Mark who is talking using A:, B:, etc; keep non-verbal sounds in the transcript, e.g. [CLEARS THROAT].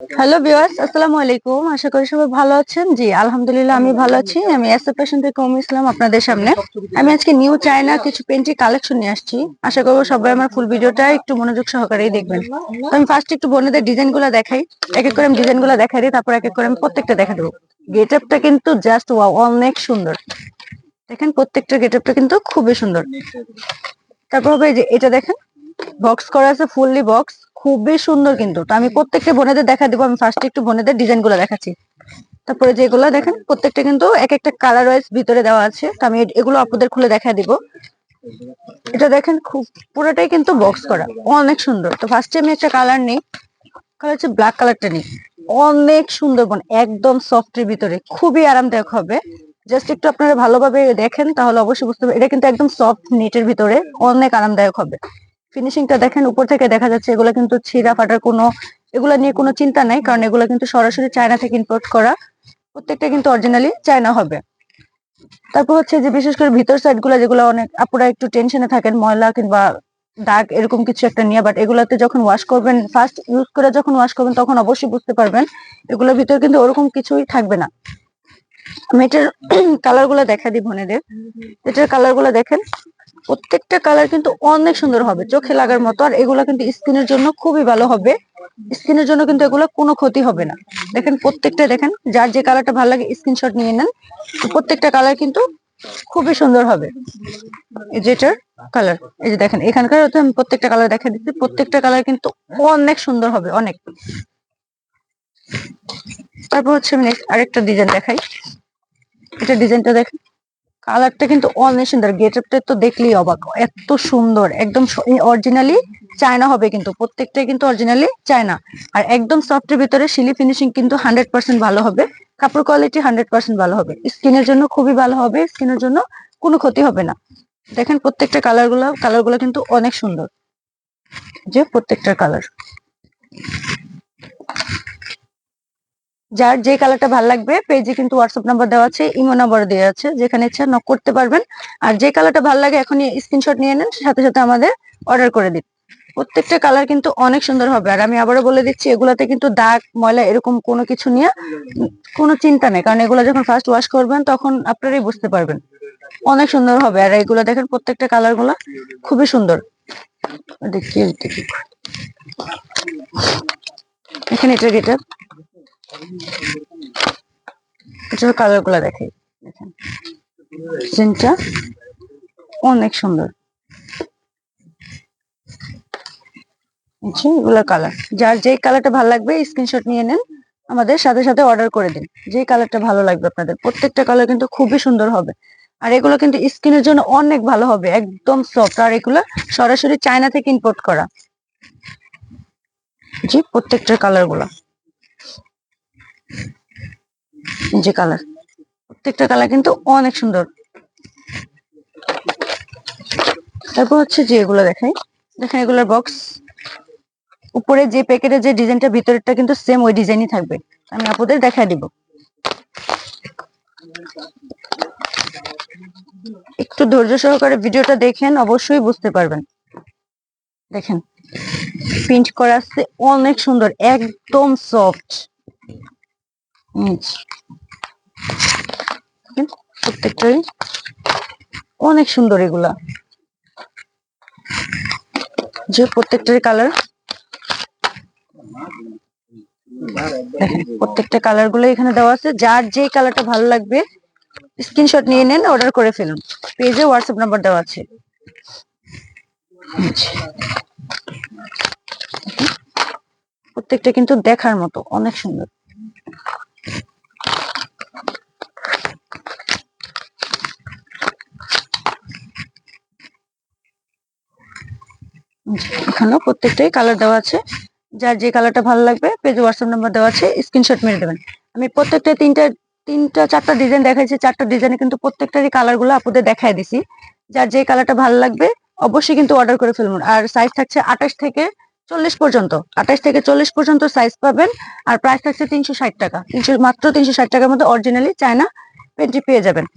A: Hello viewers আসসালামু আলাইকুম। আশা করি সবাই ভালো আছেন। জি, আলহামদুলিল্লাহ, আমি ভালো আছি। আমি এসএ থেকে উম ইসলাম আপনাদের সামনে। আমি আজকে নিউ চায়না কিছু পেন্টি কালেকশন নিয়ে আসছি। আশা করব সবাই আমার ফুল ভিডিওটা একটু মনোযোগ সহকারেই দেখবেন। তো আমি ফার্স্ট একটু বোনেদের ডিজাইনগুলো দেখাই। এক এক করে আমি ডিজাইনগুলো দেখাই দিই, তারপর এক এক করে আমি প্রত্যেকটা দেখা দেবো। গেট আপটা কিন্তু জাস্ট অনেক সুন্দর। দেখেন, প্রত্যেকটা গেট আপটা কিন্তু খুবই সুন্দর। তারপর হবে যে এটা দেখেন। বক্স করা আছে ফুললি বক্স খুবই সুন্দর কিন্তু। তো আমি প্রত্যেকটা বোনেদের দেখা দিব আমি ফার্স্ট একটু বোনেদের ডিজাইনগুলো দেখাচ্ছি। তারপরে যেগুলো দেখেন প্রত্যেকটা কিন্তু এক একটা কালার ওয়াইজ ভিতরে দেওয়া আছে। তো আমি এগুলো আপনাদের খুলে দেখা দিব। এটা দেখেন খুব পুরোটাই কিন্তু বক্স করা। অনেক সুন্দর। তো ফার্স্টে আমি একটা কালার নিই। কালার হচ্ছে ব্ল্যাক কালারটা নিই। অনেক সুন্দর বোন একদম সফটের ভিতরে। খুবই আরামদায়ক হবে। জাস্ট একটু আপনারা ভালোভাবে দেখেন তাহলে অবশ্যই বুঝতে পারবেন। এটা কিন্তু একদম সফট নেটের ভিতরে। অনেক আরামদায়ক হবে। ফিনিশিংটা দেখেন, উপর থেকে দেখা যাচ্ছে এগুলো কিন্তু ছিঁড়া ফাটার কোনো, এগুলো নিয়ে কোনো চিন্তা নাই, কারণ এগুলো কিন্তু সরাসরি চায়না থেকে ইম্পোর্ট করা। প্রত্যেকটা কিন্তু অরিজিনালি চায়না হবে। তারপর হচ্ছে যে বিশেষ করে ভিতর সাইডগুলো যেগুলো অনেক, আপুরা একটু টেনশনে থাকেন, ময়লা কিংবা দাগ এরকম কিছু একটা নিয়ে বাট এগুলাতে যখন ওয়াশ করবেন ফার্স্ট ইউজ করে যখন ওয়াশ করবেন, তখন অবশ্যই বুঝতে পারবেন, এগুলোর ভিতরে কিন্তু ওরকম কিছুই থাকবে না। আমি এটার [CLEARS THROAT] কালারগুলো দেখা দিই বোনেদের। এটার কালারগুলো দেখেন। প্রত্যেকটা কালার কিন্তু অনেক সুন্দর হবে। চোখে লাগার মতো। আর এগুলো কিন্তু স্কিনের জন্য খুবই ভালো হবে। স্কিনের জন্য কিন্তু এগুলো কোনো ক্ষতি হবে না। দেখেন প্রত্যেকটা, দেখেন যার যে কালারটা ভালো লাগে স্ক্রিনশট নিয়ে নেন। প্রত্যেকটা কালার কিন্তু খুবই সুন্দর হবে। যেটার কালার এই যে দেখেন, এখানকার আমি প্রত্যেকটা কালার দেখা দিচ্ছি। প্রত্যেকটা কালার কিন্তু অনেক সুন্দর হবে, অনেক। তারপর হচ্ছে আমি আরেকটা ডিজাইন দেখাই। এটা ডিজাইনটা দেখেন। কালারটা কিন্তু অনেক সুন্দর গেট আপটা তো দেখলেই অবাক। এত সুন্দর, একদম অরিজিনালি চায়না হবে কিন্তু, প্রত্যেকটাই কিন্তু অরিজিনালি চায়না। আর একদম সফটের ভিতরে শিলি ফিনিশিং কিন্তু হান্ড্রেড পার্সেন্ট ভালো হবে, কাপড় কোয়ালিটি হান্ড্রেড পার্সেন্ট ভালো হবে। স্কিনের জন্য খুবই ভালো হবে স্কিনের জন্য কোনো ক্ষতি হবে না। দেখেন প্রত্যেকটা কালারগুলো কালারগুলো কিন্তু অনেক সুন্দর। যে প্রত্যেকটার কালার যার যে কালারটা ভালো লাগবে পেজে কিন্তু হোয়াটসঅ্যাপ নাম্বার দেওয়া আছে ইমো নাম্বার দেওয়া আছে, যেখানে ইচ্ছা নক করতে পারবেন। আর যে কালারটা ভালো লাগে, এখনই স্ক্রিনশট নিয়ে নেন, সাথে সাথে আমাদের অর্ডার করে দিন। প্রত্যেকটা কালার কিন্তু অনেক সুন্দর হবে। আর আমি আবারও বলে দিচ্ছি, এগুলাতে কিন্তু দাগ, ময়লা এরকম কোনো কিছু নিয়ে কোনো চিন্তা নেই। কারণ এগুলো যখন ফার্স্ট ওয়াশ করবেন, তখন আপনারাই বুঝতে পারবেন। অনেক সুন্দর হবে। আর এগুলো দেখেন, প্রত্যেকটা কালারগুলা খুবই সুন্দর। দেখি দেখি। এখানে এটা গেটা এটার কালারগুলা দেখাই দেখেন। ডিজাইনটা অনেক সুন্দর। আচ্ছা এগুলা কালার যার যেই কালারটা ভালো লাগবে স্ক্রিনশট নিয়ে নেন। আমাদের সাথে সাথে অর্ডার করে দিন। যেই কালারটা ভালো লাগবে আপনাদের। প্রত্যেকটা কালার কিন্তু খুবই সুন্দর হবে। আর এগুলো কিন্তু স্কিনের জন্য অনেক ভালো হবে। একদম সফট আর এগুলো সরাসরি চায়না থেকে ইম্পোর্ট করা। জি, প্রত্যেকটার কালারগুলা যে কালার প্রত্যেকটা কালার কিন্তু অনেক সুন্দর। তারপর হচ্ছে যে এগুলো দেখাই। দেখেন এগুলোর বক্স উপরে যে প্যাকেটের যে ডিজাইনটা ভিতরেরটা কিন্তু সেম ওই ডিজাইনই থাকবে। আমি আপনাদের দেখাই দিব। একটু ধৈর্য সহকারে ভিডিওটা দেখেন, অবশ্যই বুঝতে পারবেন। দেখেন প্রিন্ট করা আছে অনেক সুন্দর, একদম সফট প্রত্যেকটাই অনেক সুন্দর এগুলা। যে প্রত্যেকটারই কালার প্রত্যেকটা কালারগুলো এখানে দেওয়া আছে। যার যে কালারটা ভালো লাগবে স্ক্রিনশট নিয়ে নেন অর্ডার করে ফেলুন। পেজে হোয়াটসঅ্যাপ নাম্বার দেওয়া আছে। প্রত্যেকটা কিন্তু দেখার মতো, অনেক সুন্দর। এখানেও প্রত্যেকটাই কালার দেওয়া আছে। যার যে কালারটা ভালো লাগবে, পেজে হোয়াটসঅ্যাপ নাম্বার দেওয়া আছে স্ক্রিনশট মেরে দেবেন। আমি প্রত্যেকটা তিনটা তিনটা, চারটা ডিজাইন দেখাইছি, চারটা ডিজাইনে কিন্তু প্রত্যেকটারই কালারগুলো আপনাদের দেখাই দিছি। যার যে কালারটা ভালো লাগবে, অবশ্যই কিন্তু অর্ডার করে ফেলবেন আর সাইজ থাকছে আঠাশ থেকে চল্লিশ পর্যন্ত। আঠাশ থেকে চল্লিশ পর্যন্ত সাইজ পাবেন, আর প্রাইস থাকছে তিনশো ষাট টাকা। তিনশো, মাত্র তিনশো ষাট টাকার মধ্যে অরিজিনালি চায়না পেন্টি পেয়ে যাবেন।